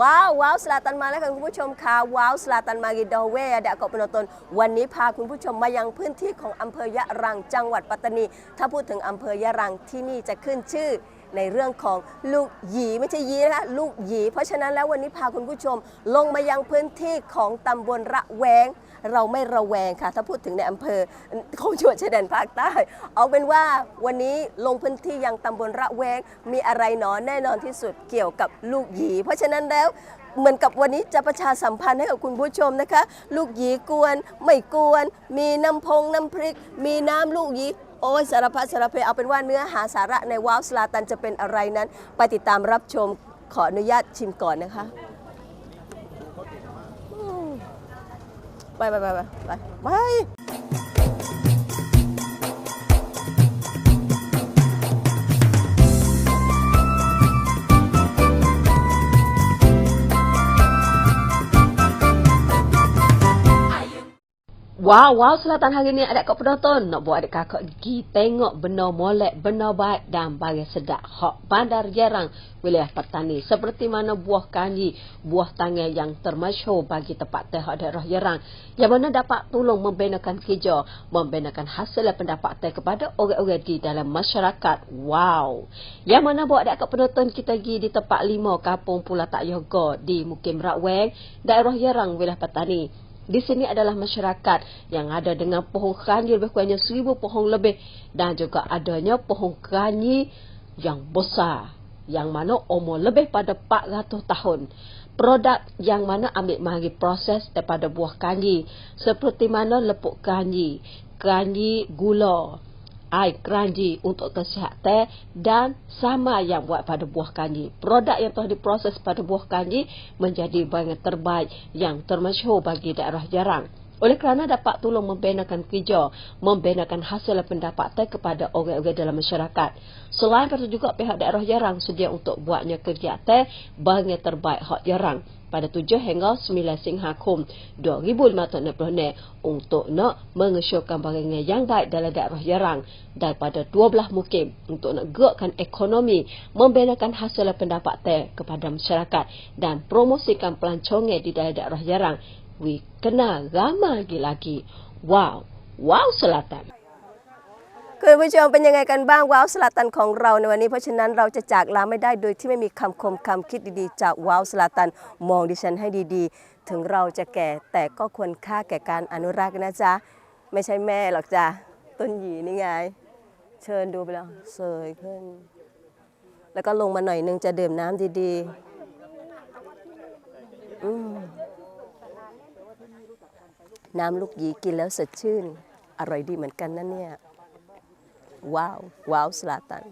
ว้าวว้าวสลาตันมาแล้วค่ะคุณผู้ชมค่ะว้าวสลาตันมากิดอเวดะเกาะปนตน วันนี้พาคุณผู้ชมมายังพื้นที่ของอำเภอยะรังจังหวัดปัตตานี ถ้าพูดถึงอำเภอยะรังที่นี่จะขึ้นชื่อ ในเรื่องของลูกหยีไม่ใช่ยีนะคะลูกหยี เพราะฉะนั้นแล้ววันนี้พาคุณผู้ชม ลงมายังพื้นที่ของตำบลระแวง เราไม่ระแวงค่ะ ถ้าพูดถึงในอำเภอของจังหวัดชายแดนภาคใต้ เอาเป็นว่าวันนี้ลงพื้นที่ยังตำบลระแวง มีอะไรหนอแน่นอนที่สุดเกี่ยวกับลูกหยี เพราะฉะนั้นแล้วเหมือนกับวันนี้จะประชาสัมพันธ์ให้กับคุณผู้ชมนะคะ ลูกหยีกวน ไม่กวน มีน้ำพงน้ำพริก มีน้ำลูกหยี อ้ยสารพัดสารเพเอาเป็นว่าเนื้อหาสาระในว้าวสลาตันจะเป็นอะไรนั้น ไปติดตามรับชมขออนุญาตชิมก่อนนะคะไปไปไปไปไป Wow, wow, selatan hari ni ada kat penonton nak buat adik kakak gigi tengok benar molek, benar baik dan bagi sedap. Hak bandar jarang wilayah petani seperti mana buah kanji, buah tangan yang termasyhur bagi tempat teh daerah jarang yang mana dapat tolong membinakan kerja, membinakan hasil pendapat teh kepada orang-orang di dalam masyarakat. Wow. Yang mana buat adik kakak penonton kita pergi di tempat lima kampung Pula Tak Yoga di Mukim Rakweng, daerah jarang wilayah petani. Di sini adalah masyarakat yang ada dengan pohon kanji lebih kurangnya seribu pohon lebih. Dan juga adanya pohon kanji yang besar yang mana umur lebih pada 400 tahun. Produk yang mana ambil mari proses daripada buah kanji seperti mana lepuk kanji, kanji gula, air kanji untuk kesihatan dan sama yang buat pada buah kanji. Produk yang telah diproses pada buah kanji menjadi bahan terbaik yang termasyhur bagi daerah jarang. Oleh kerana dapat tolong membinakan kerja, membinakan hasil pendapatan kepada orang-orang dalam masyarakat. Selain itu juga pihak daerah jarang sedia untuk buatnya kegiatan bahan terbaik hak jarang pada 7 hingga 9 Singhakum 2015 untuk nak mengesyorkan barangan yang baik dalam daerah Yarang daripada 12 mukim untuk nak gerakkan ekonomi, membinakan hasil pendapatan kepada masyarakat dan promosikan pelancongan di daerah Yarang. We kena ramai lagi. Wow, wow selatan. คุณผู้ชมเป็นยังไงกันบ้างว้าวสลาตันของเราในวันนี้เพราะฉะนั้นเราจะจากลาไม่ได้โดยที่ไม่มีคำคมคำคิดดีๆ จากว้าวสลาตันมองดิฉันให้ดีๆ ถึงเราจะแก่แต่ก็ควรค่าแก่การอนุรักษ์นะจ๊ะ ไม่ใช่แม่หรอกจ้ะต้นหยีนี่ไง เชิญดูไปแล้วเสยขึ้น แล้วก็ลงมาหน่อยนึงจะดื่มน้ำดีๆอืม น้ำลูกหยีกินแล้วสดชื่น อร่อยดีเหมือนกันนะเนี่ย ว้าว ว้าวสลาตัน